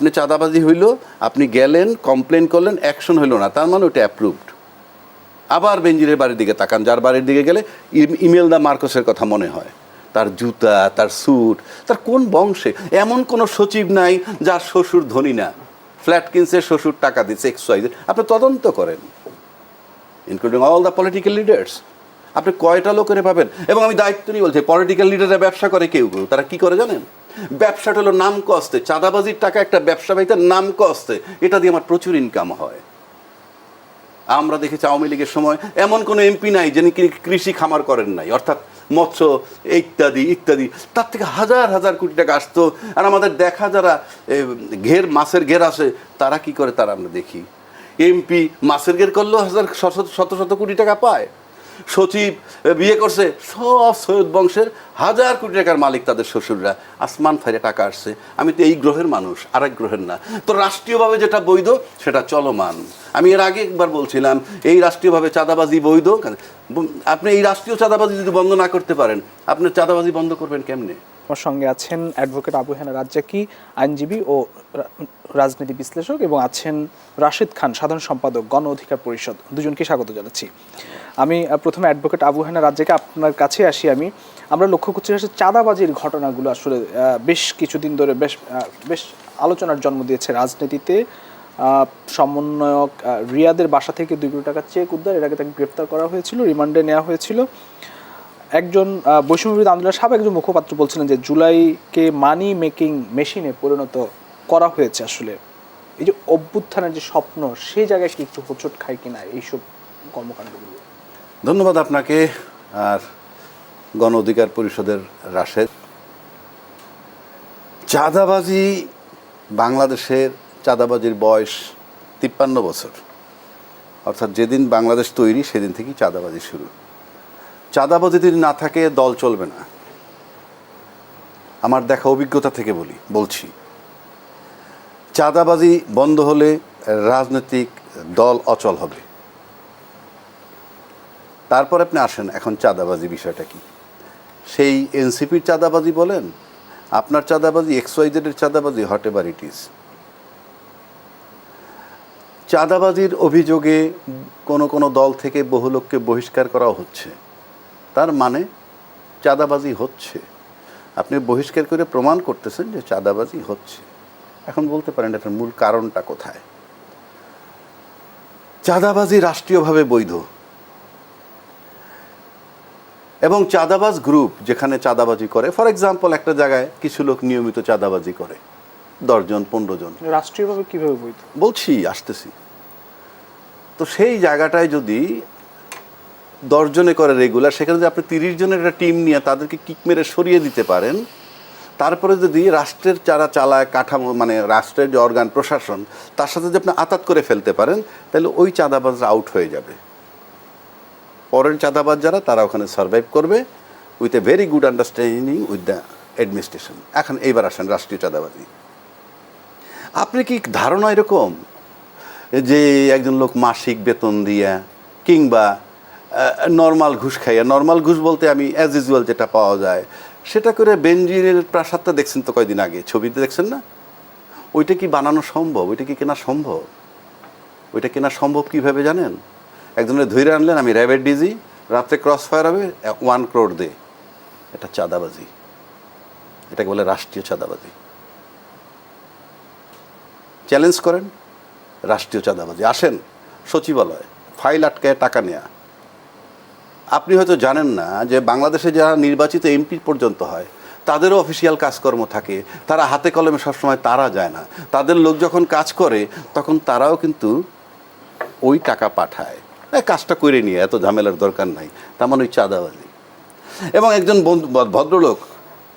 আপনি চাঁদাবাজি হইল, আপনি গেলেন কমপ্লেন করলেন অ্যাকশন হইল না, তার মানে ওটা অ্যাপ্রুভড আবার বেঞ্জিরের বাড়ির দিকে তাকান, যার বাড়ির দিকে গেলে ইম- ইমেল দা মার্কসের কথা মনে হয়। তার জুতা, তার স্যুট তার কোন বংশে? এমন কোনো সচিব নাই যার শ্বশুর ধনী না। ফ্ল্যাট কিনছে শ্বশুর টাকা দিচ্ছে এক্স ওয়াই আপনি তদন্ত করেন। Including all the political leaders আপনি কয়টা লোকের পাবেন? এবং আমি দায়িত্ব নিয়ে বলছি পলিটিক্যাল লিডাররা ব্যবসা করে কেউ কেউ, তারা কি করে জানেন? ব্যবসাটা হলো নাম কস্তে চাঁদাবাজির টাকা একটা ব্যবসা বাড়িতে নাম কস্তে এটা দিয়ে আমার প্রচুর ইনকাম হয়। আমরা দেখেছি আওয়ামী লীগের সময় এমন কোনো এমপি নাই যিনি কৃষি খামার করেন নাই। অর্থাৎ মৎস্য ইত্যাদি ইত্যাদি। তার থেকে হাজার হাজার কোটি টাকা আসতো। আর আমাদের দেখা যারা ঘের, মাছের ঘের আসে, তারা কি করে তারা আমরা দেখি? এমপি মাছের ঘের করলেও হাজার, শত শত শত কোটি টাকা পায়। সচিব বিয়ে করছে। সব সৈয়দ বংশের হাজার কোটি টাকার মালিক তাদের শ্বশুররা। আসমান ফাইরে টাকা আসছে। আমি তো এই গ্রহের মানুষ আর এক গ্রহের না। তো রাষ্ট্রীয়ভাবে যেটা বৈধ, সেটা চলমান। আমি এর আগে একবার বলছিলাম, এই রাষ্ট্রীয়ভাবে চাঁদাবাজি বৈধ? আপনি এই রাষ্ট্রীয় চাঁদাবাজি যদি বন্ধ না করতে পারেন আপনি চাঁদাবাজি বন্ধ করবেন কেমনে? আমার সঙ্গে আছেন অ্যাডভোকেট আবু হেনা রাজ্জাকি, আইনজীবী ও রাজনীতি বিশ্লেষক এবং আছেন রাশেদ খান, সাধারণ সম্পাদক, গণ অধিকার পরিষদ। দুজনকে স্বাগত জানাচ্ছি। আমি প্রথমে অ্যাডভোকেট আবু হেনা রাজ্জাকি, আপনার কাছে আসি আমি। আমরা লক্ষ্য করছি আসলে চাঁদাবাজির ঘটনাগুলো আসলে বেশ কিছুদিন ধরে বেশ বেশ আলোচনার জন্ম দিয়েছে রাজনীতিতে। সমন্বয়ক রিয়াদের বাসা থেকে দুই কোটি টাকা চেক উদ্ধার, এর আগে তাকে গ্রেপ্তার করা হয়েছিল, রিমান্ডে নেওয়া হয়েছিল। একজন বৈষম্যবিরোধী আন্দোলনের সাবেক একজন মুখপাত্র বলছিলেন যে জুলাইকে মানি মেকিং মেশিনে পরিণত করা হয়েছে আসলে। এই যে অভ্যুত্থানের যে স্বপ্ন, সেই জায়গায় কি একটু হোঁচট খায় কিনা এইসব কর্মকাণ্ডগুলো? ধন্যবাদ আপনাকে আর গণ অধিকার পরিষদের রাশেদ। চাঁদাবাজি বাংলাদেশের, চাঁদাবাজির বয়স তিপ্পান্ন বছর। অর্থাৎ যেদিন বাংলাদেশ তৈরি, সেদিন থেকেই চাঁদাবাজি শুরু। চাঁদাবাজি যদি না থাকে, দল চলবে না। আমার দেখা অভিজ্ঞতা থেকে বলি, বলছি। চাঁদাবাজি বন্ধ হলে রাজনৈতিক দল অচল হবে। তারপর আপনি আসেন, এখন চাঁদাবাজি বিষয়টা কি? সেই এনসিপির চাঁদাবাজি বলেন, আপনার চাঁদাবাজি, এক্সওয়াইজেডের চাঁদাবাজি হট এভার ইট ইজ। চাঁদাবাজির অভিযোগে কোনো কোনো দল থেকে বহু লোককে বহিষ্কার করা হচ্ছে। তার মানে চাঁদাবাজি হচ্ছে। আপনি বহিষ্কার করে প্রমাণ করতেছেন যে চাঁদাবাজি হচ্ছে। এখন বলতে পারেন এটার মূল কারণটা কোথায়? চাঁদাবাজি রাষ্ট্রীয়ভাবে বৈধ। এবং চাঁদাবাজ গ্রুপ যেখানে চাঁদাবাজি করে ফর এক্সাম্পল একটা জায়গায় কিছু লোক নিয়মিত চাঁদাবাজি করে দশজন পনেরো জন। রাষ্ট্রীয়ভাবে কীভাবে বৈধ? বলছি আসতেছি। তো সেই জায়গাটায় যদি দশজনে করে রেগুলার সেখানে যদি আপনি তিরিশ জনের একটা টিম নিয়ে তাদেরকে কিক মেরে সরিয়ে দিতে পারেন, তারপরে যদি রাষ্ট্রের যারা চালায় কাঠামো মানে রাষ্ট্রের যে অর্গান প্রশাসন, তার সাথে যদি আপনি আতাত করে ফেলতে পারেন, তাহলে ওই চাঁদাবাজরা আউট হয়ে যাবে। পরের চাঁদাবাজ যারা, তারা ওখানে সার্ভাইভ করবে with a very good understanding with the administration এখন এইবার আসেন রাষ্ট্রীয় চাঁদাবাজি। আপনি কি ধারণা এরকম যে একজন লোক মাসিক বেতন দিয়া কিংবা নর্মাল ঘুষ খাইয়া নর্মাল ঘুষ বলতে আমি অ্যাজ ইউজুয়াল যেটা পাওয়া যায়, সেটা করে বেঞ্জিরের প্রাসাদটা দেখছেন তো কয়দিন আগে, ছবিতে দেখছেন না? ওইটা কি বানানো সম্ভব? ওইটা কি কেনা সম্ভব? ওইটা কেনা সম্ভব কীভাবে জানেন? একজনের ধৈর্য আনলেন, আমি র্যাবের ডিজি রাত্রে ক্রস ফায়ার হবে ওয়ান ক্রোড দে। এটা চাঁদাবাজি। এটাকে বলে রাষ্ট্রীয় চাঁদাবাজি। চ্যালেঞ্জ করেন, রাষ্ট্রীয় চাঁদাবাজি। আসেন, সচিবালয় ফাইল আটকায়, টাকা নেয়া। আপনি হয়তো জানেন না যে বাংলাদেশে যারা নির্বাচিত এমপি পর্যন্ত হয়, তাদেরও অফিসিয়াল কাজকর্ম থাকে। তারা হাতে কলমে সবসময় তারা যায় না। তাদের লোক যখন কাজ করে, তখন তারাও কিন্তু ওই টাকা পাঠায়। কাজটা করে নিয়ে, এত ঝামেলার দরকার নাই। তার মানে ওই চাঁদাবাজি। এবং একজন ভদ্রলোক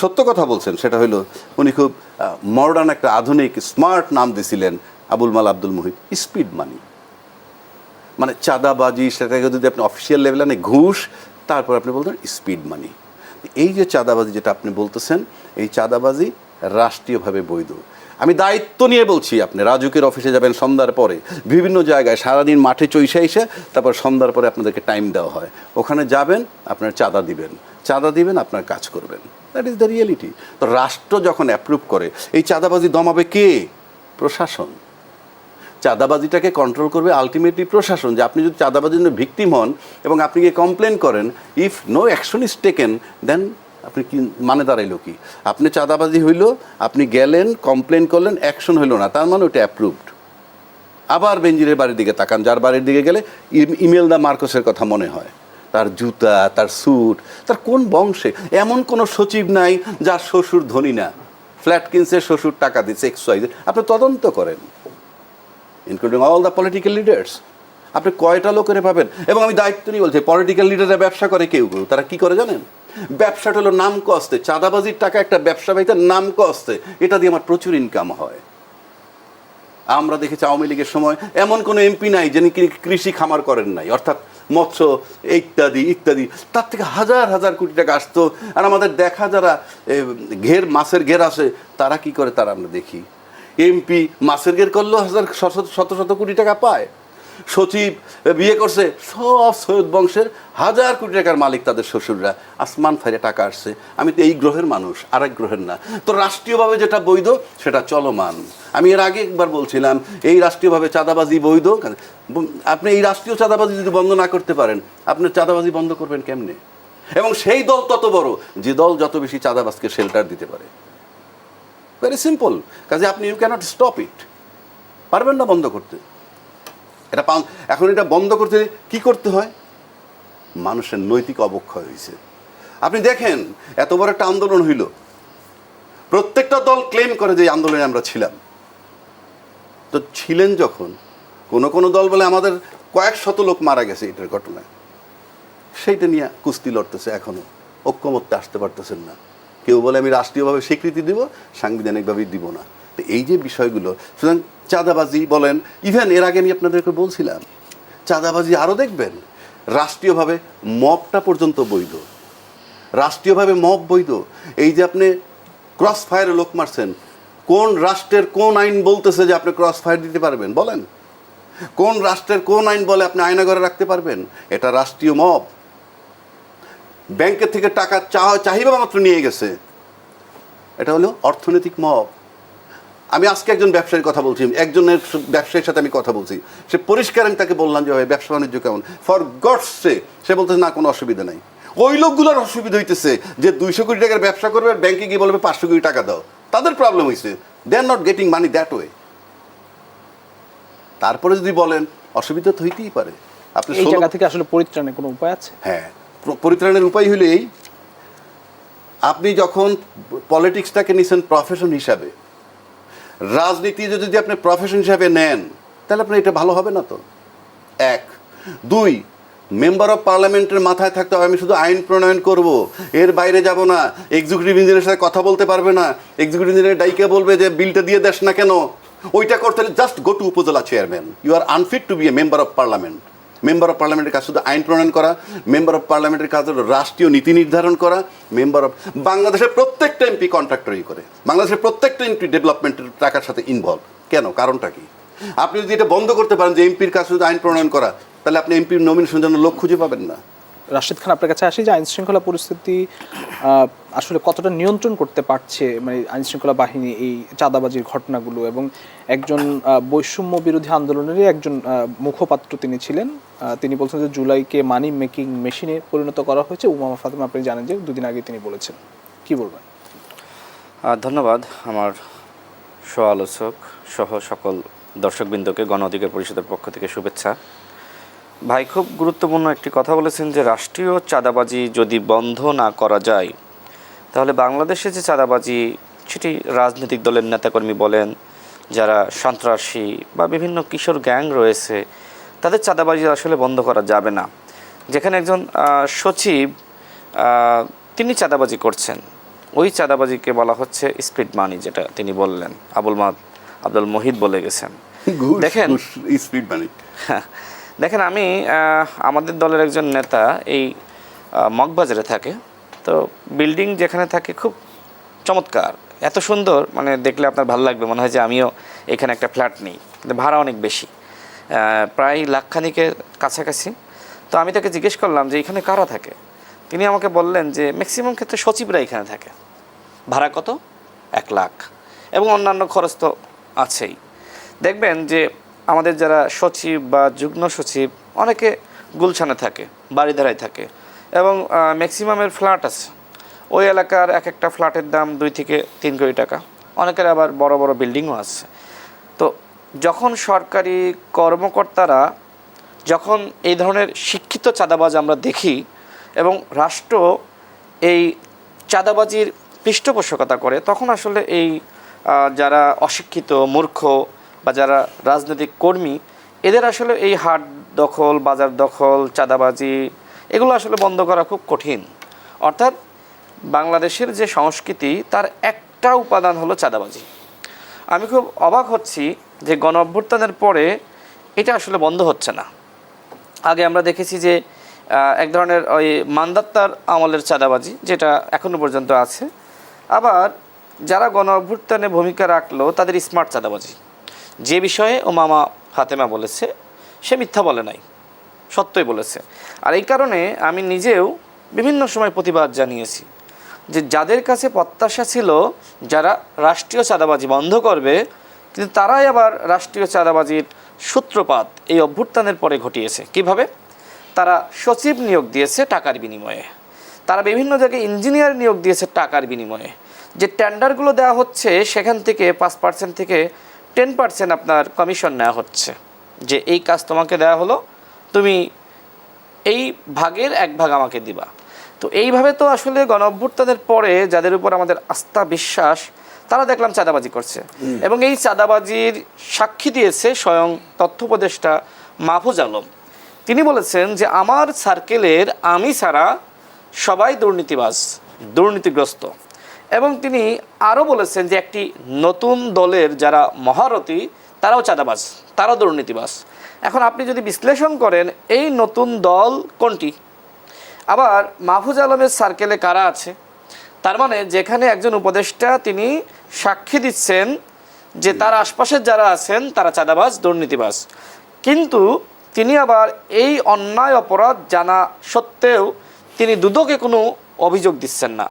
সত্য কথা বলছেন, সেটা হলো উনি খুব মডার্ন একটা আধুনিক স্মার্ট নাম দিছিলেন আবুল মাল আব্দুল মুহিত স্পিড মানি মানে চাঁদাবাজি সেটাকে যদি আপনি অফিসিয়াল লেভেলে আনে ঘুষ, তারপর আপনি বলতেন স্পিড মানি এই যে চাঁদাবাজি যেটা আপনি বলতেছেন, এই চাঁদাবাজি রাষ্ট্রীয়ভাবে বৈধ। আমি দায়িত্ব নিয়ে বলছি আপনি, রাজুকের অফিসে যাবেন সন্ধ্যার পরে। বিভিন্ন জায়গায় সারাদিন মাঠে চৈসা এসে, তারপর সন্ধ্যার পরে আপনাদেরকে টাইম দেওয়া হয়। ওখানে যাবেন, আপনার চাঁদা দিবেন। চাঁদা দিবেন, আপনার কাজ করবেন। দ্যাট ইজ দ্য রিয়েলিটি তো রাষ্ট্র যখন অ্যাপ্রুভ করে, এই চাঁদাবাজি দমাবে কে? প্রশাসন। চাঁদাবাজিটাকে কন্ট্রোল করবে আলটিমেটলি প্রশাসন, যে আপনি যদি চাঁদাবাজির জন্য ভিকটিম হন এবং আপনি গিয়ে কমপ্লেন করেন if no action is taken then আপনি কি মানে দাঁড়াইলো কি? আপনি চাঁদাবাজি হইল, আপনি গেলেন কমপ্লেন করলেন অ্যাকশন হইল না, তার মানে ওটা অ্যাপ্রুভড আবার বেঞ্জিরের বাড়ির দিকে তাকান, যার বাড়ির দিকে গেলে ইমেল দা মার্কসের কথা মনে হয়। তার জুতা, তার স্যুট তার কোন বংশে? এমন কোনো সচিব নাই যার শ্বশুর ধনী না। ফ্ল্যাট কিনছে শ্বশুর টাকা দিচ্ছে এক্স আপনি তদন্ত করেন। Including all the political leaders আপনি কয়টা লোকের পাবেন? এবং আমি দায়িত্ব নিয়ে বলছি পলিটিক্যাল লিডাররা ব্যবসা করে কেউ কেউ? তারা কি করে জানেন? ব্যবসাটা হলো নাম কস্তে। চাঁদাবাজির টাকা একটা ব্যবসা বাড়িতে নাম কস্তে। এটা দিয়ে আমার প্রচুর ইনকাম হয়। আমরা দেখেছি আওয়ামী লীগের সময় এমন কোনো এমপি নাই যিনি কৃষি খামার করেন নাই। অর্থাৎ মৎস্য ইত্যাদি ইত্যাদি। তার থেকে হাজার হাজার কোটি টাকা আসতো। আর আমাদের দেখা যারা ঘের, মাছের ঘের আসে তারা কি করে? তারা আমরা দেখি। এমপি মাছের ঘের করলেও হাজার শত শত কোটি টাকা পায়। সচিব বিয়ে করছে, সব সৈয়দ বংশের হাজার কোটি টাকার মালিক তাদের শ্বশুররা। আসমান ফাইরে টাকা আসছে। আমি তো এই গ্রহের মানুষ, আরেক গ্রহের না। তো রাষ্ট্রীয়ভাবে যেটা বৈধ, সেটা চলমান। আমি এর আগে একবার বলছিলাম, এই রাষ্ট্রীয়ভাবে চাঁদাবাজি বৈধ? আপনি এই রাষ্ট্রীয় চাঁদাবাজি যদি বন্ধ না করতে পারেন, আপনি চাঁদাবাজি বন্ধ করবেন কেমনে? এবং সেই দল তত বড়, যে দল যত বেশি চাঁদাবাজকে শেল্টার দিতে পারে। ভেরি সিম্পল কাজে আপনি ইউ ক্যানট স্টপ ইট পারবেন না বন্ধ করতে। এটা এখন এটা বন্ধ করতে কি করতে হয়? মানুষের নৈতিক অবক্ষয় হয়েছে আপনি দেখেন, এত বড় একটা আন্দোলন হইল। প্রত্যেকটা দল ক্লেম করে যে আন্দোলনে আমরা ছিলাম। তো ছিলেন যখন, কোনো কোনো দল বলে আমাদের কয়েক শত লোক মারা গেছে এটার ঘটনায়। সেইটা নিয়ে কুস্তি লড়তেছে এখনও। ঐক্যমত্যে আসতে পারতেছেন না। কেউ বলে আমি রাষ্ট্রীয়ভাবে স্বীকৃতি দিব, সাংবিধানিকভাবে দিব না। তো এই যে বিষয়গুলো, সুতরাং চাঁদাবাজি বলেন ইভেন এর আগে আমি আপনাদেরকে বলছিলাম, চাঁদাবাজি আরও দেখবেন, রাষ্ট্রীয়ভাবে মবটা পর্যন্ত বৈধ। রাষ্ট্রীয়ভাবে মব বৈধ। এই যে আপনি ক্রস ফায়ারে লোক মারছেন, কোন রাষ্ট্রের কোন আইন বলতেছে যে আপনি ক্রস ফায়ার দিতে পারবেন, বলেন? কোন রাষ্ট্রের কোন আইন বলে আপনি আয়না আয়নাঘরে রাখতে পারবেন? এটা রাষ্ট্রীয় মব ব্যাংকের থেকে টাকা চাহিদা মাত্র নিয়ে গেছে। এটা হলো অর্থনৈতিক মব। আমি আজকে একজন ব্যবসায়ীর কথা বলছি একজনের ব্যবসায়ীর সাথে আমি কথা বলছি। সে পরিষ্কার আমি তাকে বললাম যে ভাই ব্যবসা বাণিজ্য কেমন? ফর গডসে সে বলতেছে না কোনো অসুবিধা নাই। ওই লোকগুলোর অসুবিধা হইতেছে যে দুইশো কোটি টাকার ব্যবসা করবে আর ব্যাংকে গিয়ে বলবে পাঁচশো কোটি টাকা দাও। তাদের প্রবলেম হয়েছে they are not getting money that way তারপরে যদি বলেন অসুবিধা তো হইতেই পারে। আপনি জায়গা থেকে আসলে পরিত্রাণের কোনো উপায় আছে? হ্যাঁ। পরিত্রাণের উপায় হলো এই, আপনি যখন পলিটিক্সটাকে নিছেন প্রফেশন হিসাবে, রাজনীতি যদি আপনি প্রফেশন হিসাবে নেন, তাহলে আপনার এটা ভালো হবে না তো? এক। দুই মেম্বার অফ পার্লামেন্টের মাথায় থাকতে হবে, আমি শুধু আইন প্রণয়ন করব, এর বাইরে যাব না এক্সিকিউটিভ ইঞ্জিনিয়ারের সাথে কথা বলতে পারবে না এক্সিকিউটিভ ইঞ্জিনিয়ার ডাইকে বলবে যে, বিলটা দিয়ে দেশ না কেন? ওইটা করতে হলে just go to upazila chairman you are unfit to be a member of parliament member of পার্লামেন্টের কাজ শুধু আইন প্রণয়ন করা, মেম্বার অফ পার্লামেন্টের কাজ হলো রাষ্ট্রীয় নীতি নির্ধারণ করা, মেম্বার অফ বাংলাদেশের প্রত্যেকটা এমপি কন্ট্রাক্টরই করে। বাংলাদেশের প্রত্যেকটা এমপি ডেভেলপমেন্টের টাকার সাথে ইনভলভ কেন? কারণটা কি? আপনি যদি এটা বন্ধ করতে পারেন যে এমপির কাজ শুধু আইন প্রণয়ন করা, তাহলে আপনি এমপির নমিনেশন জন্য লোক খুঁজে পাবেন না। রাশিদ খান আপনার কাছে আসি যে আইন শৃঙ্খলা পরিস্থিতি আসলে কতটা নিয়ন্ত্রণ করতে পারছে মানে আইন শৃঙ্খলা বাহিনী এই চাঁদাবাজির ঘটনাগুলো এবং একজন বৈষম্য বিরোধী আন্দোলনেরই একজন মুখপাত্র তিনি ছিলেন। তিনি বলছেন যে জুলাইকে মানি মেকিং মেশিনে পরিণত করা হয়েছে। উমামা ফাতেমা, আপনি জানেন যে দুদিন আগে তিনি বলেছেন। কি বলবেন? ধন্যবাদ আমার সহ আলোচক সহ সকল দর্শকবৃন্দকে গণ অধিকার পরিষদের পক্ষ থেকে শুভেচ্ছা। ভাই খুব গুরুত্বপূর্ণ একটি কথা বলেছেন যে রাষ্ট্রীয় চাঁদাবাজি যদি বন্ধ না করা যায় তাহলে বাংলাদেশে যে চাঁদাবাজি সেটি রাজনৈতিক দলের নেতাকর্মী বলেন যারা সন্ত্রাসী বা বিভিন্ন কিশোর গ্যাং রয়েছে তাদের চাঁদাবাজি আসলে বন্ধ করা যাবে না। যেখানে একজন সচিব তিনি চাঁদাবাজি করছেন। ওই চাঁদাবাজিকে বলা হচ্ছে স্পিড মানি যেটা তিনি বললেন। আবুল মাদ আব্দুল মহিদ বলে গেছেন। দেখেন স্পিড মানি। দেখেন, আমি আমাদের দলের একজন নেতা এই মগবাজারে থাকে। তো বিল্ডিং যেখানে থাকে খুব চমৎকার, এত সুন্দর মানে দেখলে আপনার ভালো লাগবে, মনে হয় যে আমিও এখানে একটা ফ্ল্যাট নিই, কিন্তু ভাড়া অনেক বেশি। প্রায় লাখখানিকের কাছাকাছি। তো আমি তাকে জিজ্ঞেস করলাম যে, এখানে কারা থাকে? তিনি আমাকে বললেন যে, ম্যাক্সিমাম ক্ষেত্রে সচিবরা এখানে থাকে। ভাড়া কত? এক লাখ। এবং অন্যান্য খরচ তো আছেই। দেখবেন যে আমাদের যারা সচিব বা যুগ্ম সচিব, অনেকে গুলশানে থাকে বাড়িধারায় থাকে এবং ম্যাক্সিমামের ফ্ল্যাট আছে। ওই এলাকার এক একটা ফ্ল্যাটের দাম দুই থেকে তিন কোটি টাকা। অনেকের আবার বড় বড় বিল্ডিংও আছে। তো যখন সরকারি কর্মকর্তারা যখন এই ধরনের শিক্ষিত চাঁদাবাজ আমরা দেখি এবং রাষ্ট্র এই চাঁদাবাজির পৃষ্ঠপোষকতা করে, তখন আসলে এই যারা অশিক্ষিত, মূর্খ বা যারা রাজনৈতিক কর্মী, এদের আসলে এই হাট দখল, বাজার দখল, চাঁদাবাজি, এগুলো আসলে বন্ধ করা খুব কঠিন। অর্থাৎ বাংলাদেশের যে সংস্কৃতি, তার একটা উপাদান হলো চাঁদাবাজি। আমি খুব অবাক হচ্ছি যে গণ অভ্যুত্থানের পরে এটা আসলে বন্ধ হচ্ছে না। আগে আমরা দেখেছি যে এক ধরনের ওই মান্দাত্তার আমলের চাঁদাবাজি, যেটা এখনও পর্যন্ত আছে। আবার যারা গণ অভ্যুত্থানে ভূমিকা রাখল, তাদের স্মার্ট চাঁদাবাজি। যে বিষয়ে ও মামা ফাতেমা বলেছে, সে মিথ্যা বলে নাই, সত্যই বলেছে। আর এই কারণে আমি নিজেও বিভিন্ন সময় প্রতিবাদ জানিয়েছি যে যাদের কাছে প্রত্যাশা ছিল যারা রাষ্ট্রীয় চাঁদাবাজি বন্ধ করবে, কিন্তু তারাই আবার রাষ্ট্রীয় চাঁদাবাজির সূত্রপাত এই অভ্যুত্থানের পরে ঘটিয়েছে। কীভাবে? তারা সচিব নিয়োগ দিয়েছে টাকার বিনিময়ে। তারা বিভিন্ন জায়গায় ইঞ্জিনিয়ার নিয়োগ দিয়েছে টাকার বিনিময়ে। যে টেন্ডারগুলো দেওয়া হচ্ছে, সেখান থেকে পাঁচ পার্সেন্ট থেকে টেন পার্সেন্ট আপনার কমিশন নেওয়া হচ্ছে। যে এই কাজ তোমাকে দেওয়া হলো তুমি এই ভাগের এক ভাগ আমাকে দিবা। তো এইভাবে তো আসলে গণ অভ্যুত্থানের পরে যাদের উপর আমাদের আস্থা বিশ্বাস তারা দেখলাম চাঁদাবাজি করছে। এবং এই চাঁদাবাজির সাক্ষী দিয়েছে স্বয়ং তথ্য উপদেষ্টা মাহফুজ আলম। তিনি বলেছেন যে আমার সার্কেলের আমি ছাড়া সবাই দুর্নীতিবাজ দুর্নীতিগ্রস্ত। এবং তিনি আরও বলেছেন যে একটি নতুন দলের যারা মহারথী তারাও চাঁদাবাজ তারাও দুর্নীতিবাজ। এখন আপনি যদি বিশ্লেষণ করেন এই নতুন দল কোনটি? আবার মাহফুজ আলমের সার্কেলে কারা আছে? তার মানে যেখানে একজন উপদেষ্টা তিনি সাক্ষী দিচ্ছেন যে তার আশপাশের যারা আছেন তারা চাঁদাবাজ দুর্নীতিবাজ। কিন্তু তিনি আবার এই অন্যায় অপরাধ জানা সত্ত্বেও তিনি দুদকে কোনো অভিযোগ দিচ্ছেন না।